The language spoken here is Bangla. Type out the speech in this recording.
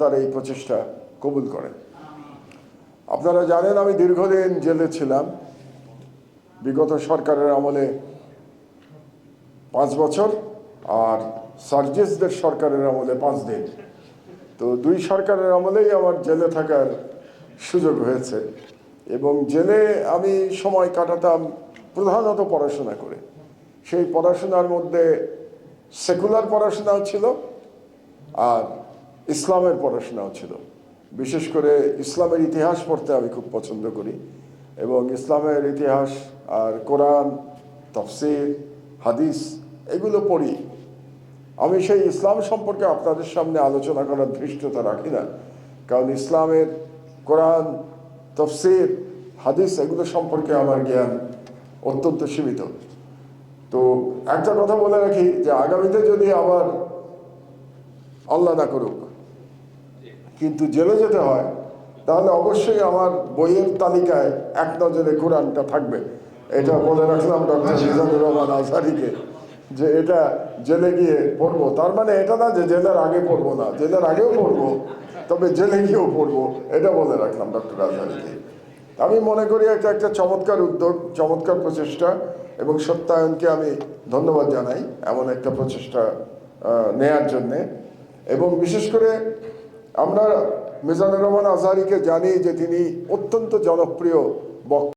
তার এই প্রচেষ্টা কবুল করেন। আপনারা জানেন, আমি দীর্ঘদিন জেলে ছিলাম। বিগত সরকারের আমলে পাঁচ বছর আর সার্জেসদের সরকারের আমলে পাঁচ দিন। তো দুই সরকারের আমলেই আমার জেলে থাকার সুযোগ হয়েছে এবং জেলে আমি সময় কাটাতাম প্রধানত পড়াশোনা করে। সেই পড়াশোনার মধ্যে সেকুলার পড়াশোনাও ছিল আর ইসলামের পড়াশোনাও ছিল। বিশেষ করে ইসলামের ইতিহাস পড়তে আমি খুব পছন্দ করি এবং ইসলামের ইতিহাস আর কোরআন, তফসির, হাদিস এগুলো পড়ি। আমি সেই ইসলাম সম্পর্কে আপনাদের সামনে আলোচনা করার ধৃষ্টতা রাখি না। কারণ ইসলামের কোরআন, তফসির, হাদিস এগুলো সম্পর্কে আমার জ্ঞান অত্যন্ত সীমিত। তো একটা কথা বলে রাখি যে আগামীতে যদি আবার আল্লাহ না করুক কিন্তু জেলে যেতে হয় তাহলে অবশ্যই আমার বইয়ের তালিকায় এক নজরে কোরআনটা থাকবে। এটা বলে রাখলাম ডক্টর মিজানুর রহমান আজহারিকে যে এটা জেলে গিয়ে পড়ব। তার মানে এটা না যে জেলের আগে পড়ব না জেলের আগেও পড়ব তবে জেলে গিয়েও পড়ব এটা বলে রাখলাম ডক্টর আজহারিকে আমি মনে করি এটা একটা চমৎকার উদ্যোগ চমৎকার প্রচেষ্টা এবং সত্যায়নকে আমি ধন্যবাদ জানাই এমন একটা প্রচেষ্টা নেয়ার জন্যে। এবং বিশেষ করে আমরা মিজানুর রহমান আজহারিকে জানি যে তিনি অত্যন্ত জনপ্রিয় বক্তা।